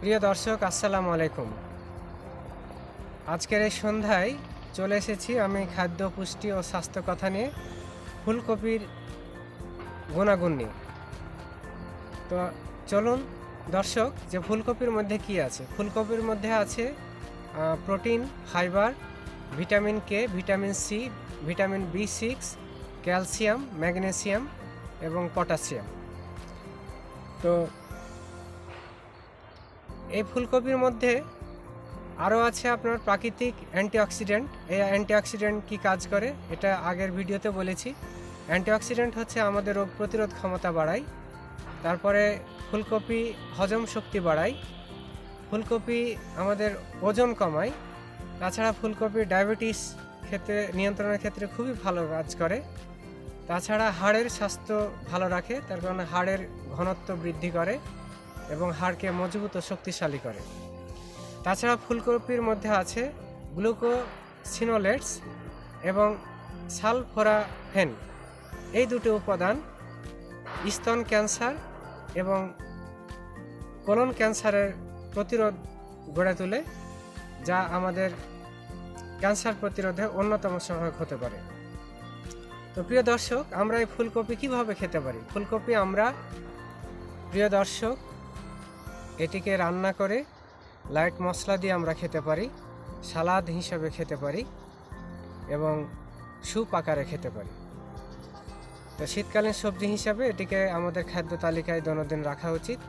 প্রিয় দর্শক, আসসালামু আলাইকুম। আজকের এই সন্ধ্যায় চলে এসেছি আমি খাদ্য, পুষ্টি ও স্বাস্থ্য কথা নিয়ে ফুলকপির গুণাগুণ নিয়ে। তো চলুন, দর্শক, যে ফুলকপির মধ্যে কি আছে? ফুলকপির মধ্যে আছে protein, fibre, vitamin K, vitamin C, vitamin B six, calcium, magnesium এবং পটাশিয়াম তো এই ফুলকপির মধ্যে আরও আছে আপনার প্রাকৃতিক অ্যান্টিঅক্সিডেন্ট। এই অ্যান্টিঅক্সিডেন্ট কি কাজ করে? এটা আগের ভিডিওতে বলেছি। অ্যান্টিঅক্সিডেন্ট হচ্ছে আমাদের রোগ প্রতিরোধ ক্ষমতা বাড়ায়। তারপরে ফুলকপি হজম শক্তি বাড়ায়। ফুলকপি আমাদের ওজন কমায়। তাছাড়া ফুলকপি ডায়াবেটিস ক্ষেত্রে, নিয়ন্ত্রণের ক্ষেত্রে খুবই ভালো কাজ করে। তাছাড়া হাড়ের স্বাস্থ্য ভালো রাখে, তার কারণে হাড়ের ঘনত্ব বৃদ্ধি করে। এবং হাড়কে মজবুত ও শক্তিশালী করে। তাছাড়া ফুলকপির মধ্যে আছে গ্লুকোসিনোলেটস এবং সালফোরাফেন। এই দুটো উপাদান স্তন ক্যান্সার এবং কোলন ক্যান্সারের প্রতিরোধ গড়ে তোলে, যা আমাদের ক্যান্সার প্রতিরোধে অন্যতম সহায়ক হতে পারে। তো প্রিয় দর্শক, আমরা এই ফুলকপি কীভাবে খেতে পারি? ফুলকপি আমরা, প্রিয় দর্শক এটিকে রান্না করে লাইট মশলা দিয়ে আমরা খেতে পারি, সালাদ হিসাবে খেতে পারি এবং স্যুপ আকারে খেতে পারি। তো শীতকালীন সবজি হিসাবে এটিকে আমাদের খাদ্য তালিকায় দৈনন্দিন রাখা উচিত।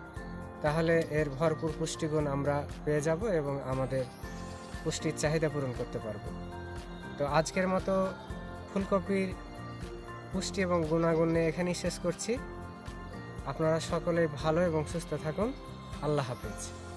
তাহলে এর ভরপুর পুষ্টিগুণ আমরা পেয়ে যাব এবং আমাদের পুষ্টির চাহিদা পূরণ করতে পারব। তো আজকের মতো ফুলকপির পুষ্টি এবং গুণাগুণ নিয়ে এখানেই শেষ করছি। আপনারা সকলেই ভালো এবং সুস্থ থাকুন। আল্লাহ হাফেজ।